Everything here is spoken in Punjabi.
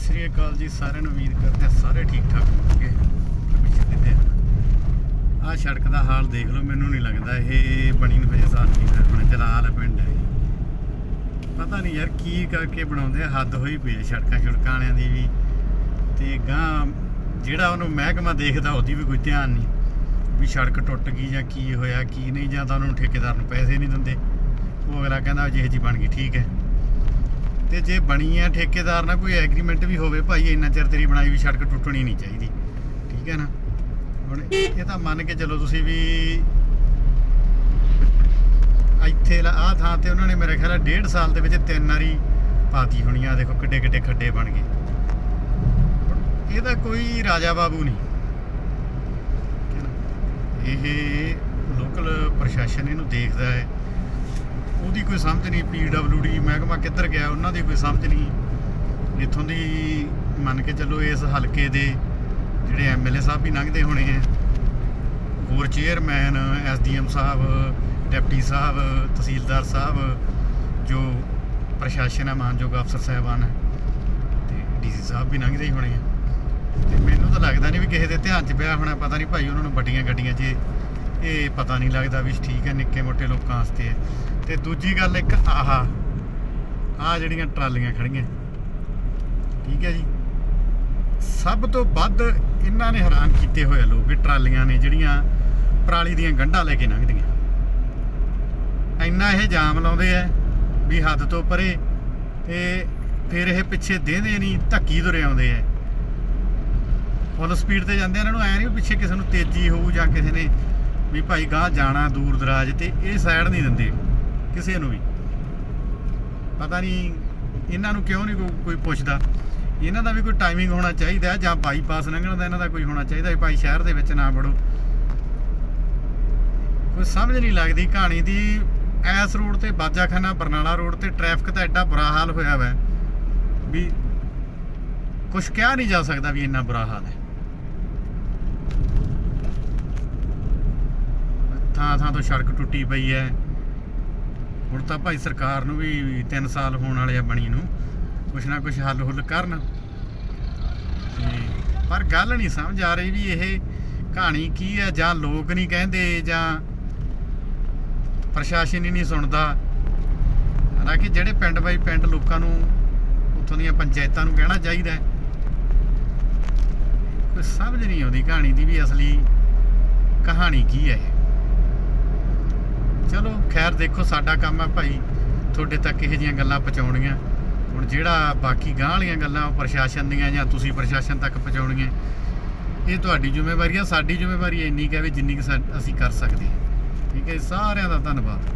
ਸਤਿ ਸ੍ਰੀ ਅਕਾਲ ਜੀ, ਸਾਰਿਆਂ ਨੂੰ ਉਮੀਦ ਕਰਦੇ ਆ ਸਾਰੇ ਠੀਕ ਠਾਕ ਹੋਣਗੇ। ਪਿੱਛੇ ਦੇ ਆ ਸੜਕ ਦਾ ਹਾਲ ਦੇਖ ਲਓ, ਮੈਨੂੰ ਨਹੀਂ ਲੱਗਦਾ ਇਹ ਬਣੀ ਨੂੰ ਹਜੇ ਸਾਲ ਨਹੀਂ ਹੋਇਆ ਹੁਣ ਜਲਾਲ ਪਿੰਡ ਹੈ ਪਤਾ ਨਹੀਂ ਯਾਰ ਕੀ ਕਰਕੇ ਬਣਾਉਂਦੇ ਆ, ਹੱਦ ਹੋਈ ਪਈ ਹੈ ਸੜਕਾਂ ਛੁੜਕਾਂ ਵਾਲਿਆਂ ਦੀ ਵੀ। ਤੇ ਗਾਂ ਜਿਹੜਾ ਉਹਨੂੰ ਮਹਿਕਮਾ ਦੇਖਦਾ, ਉਹਦੀ ਵੀ ਕੋਈ ਧਿਆਨ ਨਹੀਂ। ਵੀ ਸੜਕ ਟੁੱਟ ਗਈ ਜਾਂ ਕੀ ਹੋਇਆ, ਕੀ ਨਹੀਂ, ਜਾਂ ਤਾਂ ਉਹਨੂੰ ਠੇਕੇਦਾਰ ਨੂੰ ਪੈਸੇ ਨਹੀਂ ਦਿੰਦੇ। ਉਹ ਅਗਲਾ ਕਹਿੰਦਾ ਜਿਹੇ ਜੀ ਬਣ ਗਈ, ਠੀਕ ਹੈ। ਤੇ ਜੇ ਬਣੀ ਆ ਠੇਕੇਦਾਰ ਨਾਲ ਕੋਈ ਐਗਰੀਮੈਂਟ ਵੀ ਹੋਵੇ ਭਾਈ, ਇੰਨਾ ਚਿਰ ਤੇਰੀ ਬਣਾਈ ਵੀ ਸੜਕ ਟੁੱਟਣੀ ਨਹੀਂ ਚਾਹੀਦੀ। ਠੀਕ ਹੈ ਨਾ? ਹੁਣ ਇਹ ਤਾਂ ਮੰਨ ਕੇ ਚੱਲੋ ਤੁਸੀਂ ਵੀ ਇੱਥੇ ਆ ਥਾਂ ਤੇ ਉਹਨਾਂ ਨੇ ਮੇਰੇ ਖਿਆਲ ਨਾਲ ਡੇਢ ਸਾਲ ਦੇ ਵਿੱਚ ਤਿੰਨ ਵਾਰੀ ਪਾਤੀ ਹੋਣੀ ਆ। ਦੇਖੋ ਕਿੱਡੇ ਕਿੱਡੇ ਖੱਡੇ ਬਣ ਗਏ। ਹੁਣ ਇਹਦਾ ਕੋਈ ਰਾਜਾ ਬਾਬੂ ਨਹੀਂ। ਇਹ ਲੋਕਲ ਪ੍ਰਸ਼ਾਸਨ ਇਹਨੂੰ ਦੇਖਦਾ ਹੈ। ਉਹਦੀ ਕੋਈ ਸਮਝ ਨਹੀਂ ਪੀਡਬਲਯੂਡੀ ਮਹਿਕਮਾ ਕਿੱਧਰ ਗਿਆ, ਉਹਨਾਂ ਦੀ ਕੋਈ ਸਮਝ ਨਹੀਂ। ਇੱਥੋਂ ਦੀ ਮੰਨ ਕੇ ਚੱਲੋ ਇਸ ਹਲਕੇ ਦੇ ਜਿਹੜੇ ਐਮਐਲਏ ਸਾਹਿਬ ਵੀ ਲੰਘਦੇ ਹੋਣੇ ਆ। ਹੋਰ ਚੇਅਰਮੈਨ ਐਸਡੀਐਮ ਸਾਹਿਬ, ਡਿਪਟੀ ਸਾਹਿਬ, ਤਹਿਸੀਲਦਾਰ ਸਾਹਿਬ, ਜੋ ਪ੍ਰਸ਼ਾਸਨ ਹੈ, ਮਾਨਯੋਗ ਅਫਸਰ ਸਾਹਿਬਾਨ ਹੈ, ਤੇ ਡੀਸੀ ਸਾਹਿਬ ਵੀ ਲੰਘਦੇ ਹੀ ਹੋਣੇ ਆ। ਤੇ ਮੈਨੂੰ ਤਾਂ ਲੱਗਦਾ ਨਹੀਂ ਵੀ ਕਿਸੇ ਦੇ ਧਿਆਨ 'ਚ ਪਿਆ ਹੋਣਾ, ਪਤਾ ਨਹੀਂ ਭਾਈ ਉਹਨਾਂ ਨੂੰ ਵੱਡੀਆਂ ਗੱਡੀਆਂ 'ਚ ਇਹ ਪਤਾ ਨਹੀਂ ਲੱਗਦਾ ਵੀ ਠੀਕ ਹੈ ਨਿੱਕੇ ਮੋਟੇ ਲੋਕਾਂ ਵਾਸਤੇ। ਹੈ ਤੇ ਦੂਜੀ ਗੱਲ ਇੱਕ ਆਹ ਆ ਜਿਹੜੀਆਂ ਟਰਾਲੀਆਂ ਖੜੀਆਂ। ਠੀਕ ਹੈ ਜੀ। ਸਭ ਤੋਂ ਵੱਧ ਇਹਨਾਂ ਨੇ ਹੈਰਾਨ ਕੀਤੇ ਹੋਏ ਲੋਕ ਇਹ ਟਰਾਲੀਆਂ ਨੇ ਜਿਹੜੀਆਂ ਪਰਾਲੀ ਦੀਆਂ ਗੰਢਾਂ ਲੈ ਕੇ ਲੰਘਦੀਆਂ। ਇੰਨਾ ਇਹ ਜਾਮ ਲਾਉਂਦੇ ਆ ਵੀ ਹੱਦ ਤੋਂ ਪਰੇ ਤੇ ਫਿਰ ਇਹ ਪਿੱਛੇ ਦੇਂਦੇ ਨਹੀਂ, ਧੱਕੀ ਤੁਰੇ ਆਉਂਦੇ ਆ। ਫੁੱਲ ਸਪੀਡ ਤੇ ਜਾਂਦੇ ਇਹਨਾਂ ਨੂੰ ਐ ਨਹੀਂ ਵੀ ਪਿੱਛੇ ਕਿਸੇ ਨੂੰ ਤੇਜ਼ੀ ਹੋਊ ਜਾਂ ਕਿਸੇ ਨੇ ਵੀ ਭਾਈ ਗਾਹ ਜਾਣਾ ਦੂਰ ਦਰਾਜ ਤੇ ਇਹ ਸਾਈਡ ਨਹੀਂ ਦਿੰਦੇ, ਕਿਸੇ ਨੂੰ ਵੀ। ਪਤਾ ਨਹੀਂ ਇਹਨਾਂ ਨੂੰ ਕਿਉਂ ਨਹੀਂ ਕੋਈ ਕੋਈ ਪੁੱਛਦਾ। ਇਹਨਾਂ ਦਾ ਵੀ ਕੋਈ ਟਾਈਮਿੰਗ ਹੋਣਾ ਚਾਹੀਦਾ ਜਾਂ ਬਾਈਪਾਸ ਲੰਘਣ ਦਾ ਇਹਨਾਂ ਦਾ ਕੋਈ ਹੋਣਾ ਚਾਹੀਦਾ ਵੀ ਭਾਈ ਸ਼ਹਿਰ ਦੇ ਵਿੱਚ ਨਾ ਵੜੋ। ਕੋਈ ਸਮਝ ਨਹੀਂ ਲੱਗਦੀ ਕਹਾਣੀ ਦੀ, ਐਸ ਰੋਡ ਤੇ ਬਾਜਾਖਾਨਾ, ਬਰਨਾਲਾ ਰੋਡ ਤੇ ਟ੍ਰੈਫਿਕ ਤਾਂ ਐਡਾ ਬੁਰਾ ਹਾਲ ਹੋਇਆ ਵਾ, ਵੀ ਕੁਝ ਕਿਹਾ ਨਹੀਂ ਜਾ ਸਕਦਾ ਵੀ ਇੰਨਾ ਬੁਰਾ ਹਾਲ ਹੈ। ਥਾਂ ਥਾਂ ਤੋਂ ਸੜਕ ਟੁੱਟੀ ਪਈ ਹੈ। ਹੁਣ ਤਾਂ ਭਾਈ ਸਰਕਾਰ ਨੂੰ ਵੀ 3 ਸਾਲ ਹੋਣ ਵਾਲੇ ਆ ਬਣੀ ਨੂੰ। ਕੁਛ ਨਾ ਕੁਛ ਹੱਲ ਹੁੱਲ ਕਰਨ। ਪਰ ਗੱਲ ਨਹੀਂ ਸਮਝ ਆ ਰਹੀ ਵੀ ਇਹ ਕਹਾਣੀ ਕੀ ਹੈ ਜਾਂ ਲੋਕ ਨਹੀਂ ਕਹਿੰਦੇ ਜਾਂ ਪ੍ਰਸ਼ਾਸਨ ਹੀ ਨਹੀਂ ਸੁਣਦਾ। ਹਾਲਾਂਕਿ ਜਿਹੜੇ ਪਿੰਡ ਬਾਈ ਪਿੰਡ ਲੋਕਾਂ ਨੂੰ ਉੱਥੋਂ ਦੀਆਂ ਪੰਚਾਇਤਾਂ ਨੂੰ ਕਹਿਣਾ ਚਾਹੀਦਾ ਹੈ। ਕੋਈ ਸਮਝ ਨਹੀਂ ਆਉਂਦੀ ਕਹਾਣੀ ਦੀ ਵੀ ਅਸਲੀ ਕਹਾਣੀ ਕੀ ਹੈ ਇਹ। ਖੈਰ ਦੇਖੋ ਸਾਡਾ ਕੰਮ ਆ ਭਾਈ, ਤੁਹਾਡੇ ਤੱਕ ਇਹੋ ਜਿਹੀਆਂ ਗੱਲਾਂ ਪਹੁੰਚਾਉਣੀਆਂ। ਹੁਣ ਜਿਹੜਾ ਬਾਕੀ ਗਾਂਹ ਵਾਲੀਆਂ ਗੱਲਾਂ ਉਹ ਪ੍ਰਸ਼ਾਸਨ ਦੀਆਂ ਜਾਂ ਤੁਸੀਂ ਪ੍ਰਸ਼ਾਸਨ ਤੱਕ ਪਹੁੰਚਾਉਣੀਆਂ, ਇਹ ਤੁਹਾਡੀ ਜ਼ਿੰਮੇਵਾਰੀ ਆ, ਸਾਡੀ ਜ਼ਿੰਮੇਵਾਰੀ ਇੰਨੀ ਕੁ ਹੈ ਵੀ ਜਿੰਨੀ ਕੁ ਅਸੀਂ ਕਰ ਸਕਦੇ ਹਾਂ। ਠੀਕ ਹੈ ਸਾਰਿਆਂ ਦਾ ਧੰਨਵਾਦ।